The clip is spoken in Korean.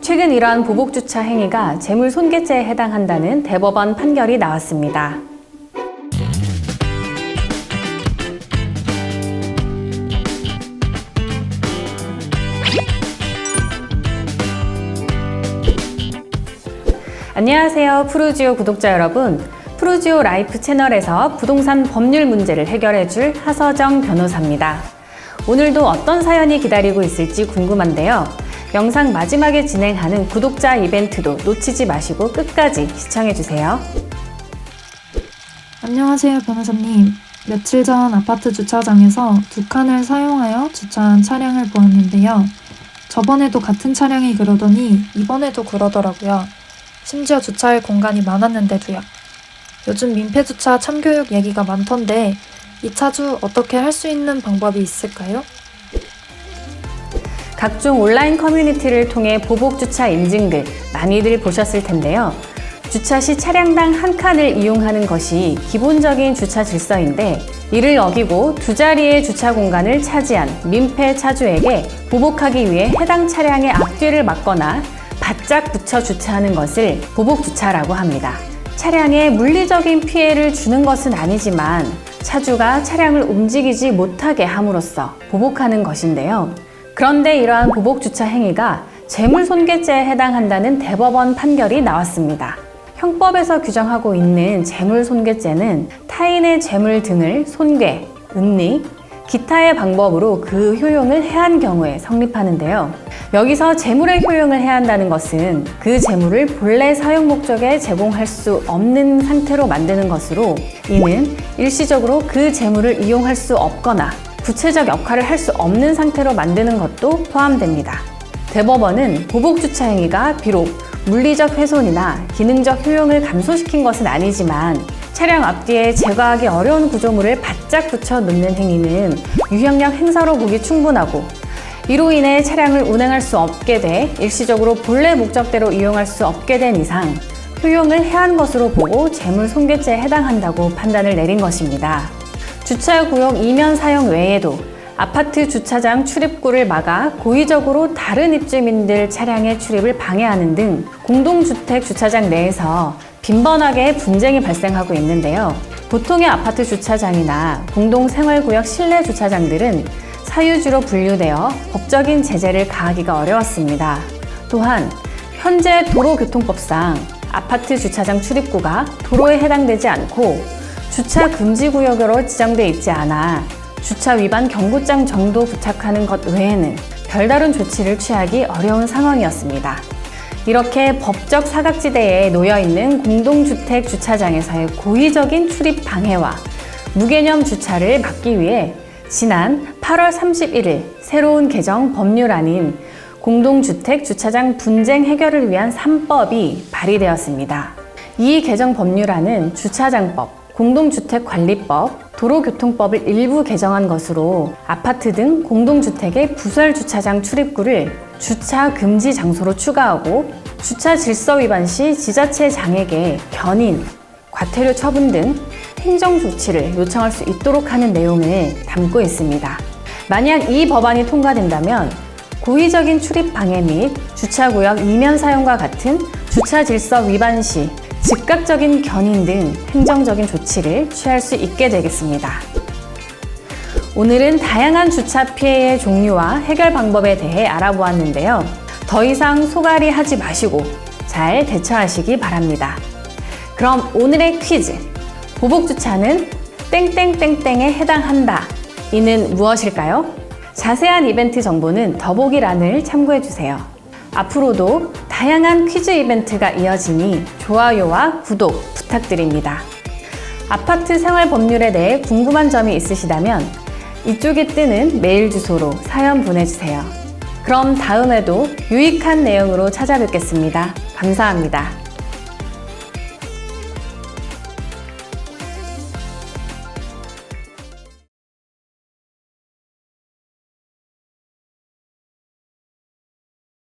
최근 이러한 보복 주차 행위가 재물 손괴죄에 해당한다는 대법원 판결이 나왔습니다. 안녕하세요. 프루지오 구독자 여러분. 프루지오 라이프 채널에서 부동산 법률 문제를 해결해줄 하서정 변호사입니다. 오늘도 어떤 사연이 기다리고 있을지 궁금한데요. 영상 마지막에 진행하는 구독자 이벤트도 놓치지 마시고 끝까지 시청해주세요. 안녕하세요, 변호사님. 며칠 전 아파트 주차장에서 두 칸을 사용하여 주차한 차량을 보았는데요. 저번에도 같은 차량이 그러더니 이번에도 그러더라고요. 심지어 주차할 공간이 많았는데도요. 요즘 민폐 주차 참교육 얘기가 많던데 이 차주 어떻게 할 수 있는 방법이 있을까요? 각종 온라인 커뮤니티를 통해 보복 주차 인증글 많이들 보셨을 텐데요. 주차 시 차량당 한 칸을 이용하는 것이 기본적인 주차 질서인데 이를 어기고 두 자리의 주차 공간을 차지한 민폐 차주에게 보복하기 위해 해당 차량의 앞뒤를 막거나 바짝 붙여 주차하는 것을 보복 주차라고 합니다. 차량에 물리적인 피해를 주는 것은 아니지만 차주가 차량을 움직이지 못하게 함으로써 보복하는 것인데요. 그런데 이러한 보복 주차 행위가 재물손괴죄에 해당한다는 대법원 판결이 나왔습니다. 형법에서 규정하고 있는 재물손괴죄는 타인의 재물 등을 손괴, 은닉, 기타의 방법으로 그 효용을 해한 경우에 성립하는데요. 여기서 재물의 효용을 해한다는 것은 그 재물을 본래 사용 목적에 제공할 수 없는 상태로 만드는 것으로 이는 일시적으로 그 재물을 이용할 수 없거나 구체적 역할을 할 수 없는 상태로 만드는 것도 포함됩니다. 대법원은 보복 주차 행위가 비록 물리적 훼손이나 기능적 효용을 감소시킨 것은 아니지만 차량 앞뒤에 제거하기 어려운 구조물을 바짝 붙여 놓는 행위는 유형력 행사로 보기 충분하고 이로 인해 차량을 운행할 수 없게 돼 일시적으로 본래 목적대로 이용할 수 없게 된 이상 효용을 해한 것으로 보고 재물 손괴죄에 해당한다고 판단을 내린 것입니다. 주차구역 이면 사용 외에도 아파트 주차장 출입구를 막아 고의적으로 다른 입주민들 차량의 출입을 방해하는 등 공동주택 주차장 내에서 빈번하게 분쟁이 발생하고 있는데요. 보통의 아파트 주차장이나 공동생활구역 실내 주차장들은 사유지로 분류되어 법적인 제재를 가하기가 어려웠습니다. 또한 현재 도로교통법상 아파트 주차장 출입구가 도로에 해당되지 않고 주차 금지 구역으로 지정돼 있지 않아 주차 위반 경고장 정도 부착하는 것 외에는 별다른 조치를 취하기 어려운 상황이었습니다. 이렇게 법적 사각지대에 놓여 있는 공동주택 주차장에서의 고의적인 출입 방해와 무개념 주차를 막기 위해 지난 8월 31일 새로운 개정 법률안인 공동주택 주차장 분쟁 해결을 위한 3법이 발의되었습니다. 이 개정 법률안은 주차장법, 공동주택관리법, 도로교통법을 일부 개정한 것으로 아파트 등 공동주택의 부설 주차장 출입구를 주차 금지 장소로 추가하고 주차 질서 위반 시 지자체 장에게 견인, 과태료 처분 등 행정 조치를 요청할 수 있도록 하는 내용을 담고 있습니다. 만약 이 법안이 통과된다면 고의적인 출입 방해 및 주차구역 이면 사용과 같은 주차 질서 위반 시 즉각적인 견인 등 행정적인 조치를 취할 수 있게 되겠습니다. 오늘은 다양한 주차 피해의 종류와 해결 방법에 대해 알아보았는데요. 더 이상 소갈이 하지 마시고 잘 대처하시기 바랍니다. 그럼 오늘의 퀴즈. 보복 주차는 땡땡땡땡에 해당한다. 이는 무엇일까요? 자세한 이벤트 정보는 더보기란을 참고해 주세요. 앞으로도 다양한 퀴즈 이벤트가 이어지니 좋아요와 구독 부탁드립니다. 아파트 생활 법률에 대해 궁금한 점이 있으시다면 이쪽에 뜨는 메일 주소로 사연 보내주세요. 그럼 다음에도 유익한 내용으로 찾아뵙겠습니다. 감사합니다.